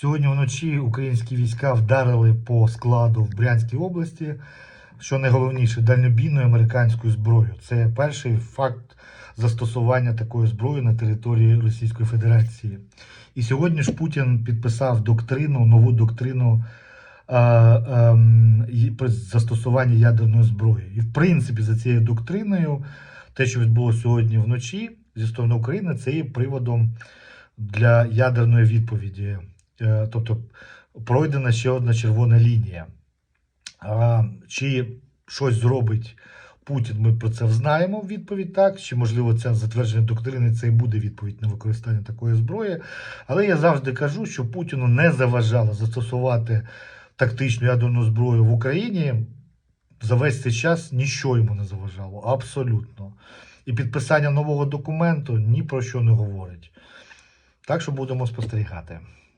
Сьогодні вночі українські війська вдарили по складу в Брянській області, що найголовніше, дальнобійною американською зброєю. Це перший факт застосування такої зброї на території Російської Федерації. І сьогодні ж Путін підписав доктрину, нову доктрину е, і при застосуванні ядерної зброї. І в принципі, за цією доктриною, те, що відбулося сьогодні вночі зі сторони України, це є приводом для ядерної відповіді. Е, Тобто пройдена ще одна червона лінія. Чи щось зробить Путін, ми про це знаємо відповідь так. Чи можливо це затвердження доктрини це і буде відповідь на використання такої зброї. Але я завжди кажу, що Путіну не заважало застосувати тактичну ядерну зброю в Україні. За весь цей час нічого йому не заважало. Абсолютно. І підписання нового документу ні про що не говорить. Так що будемо спостерігати.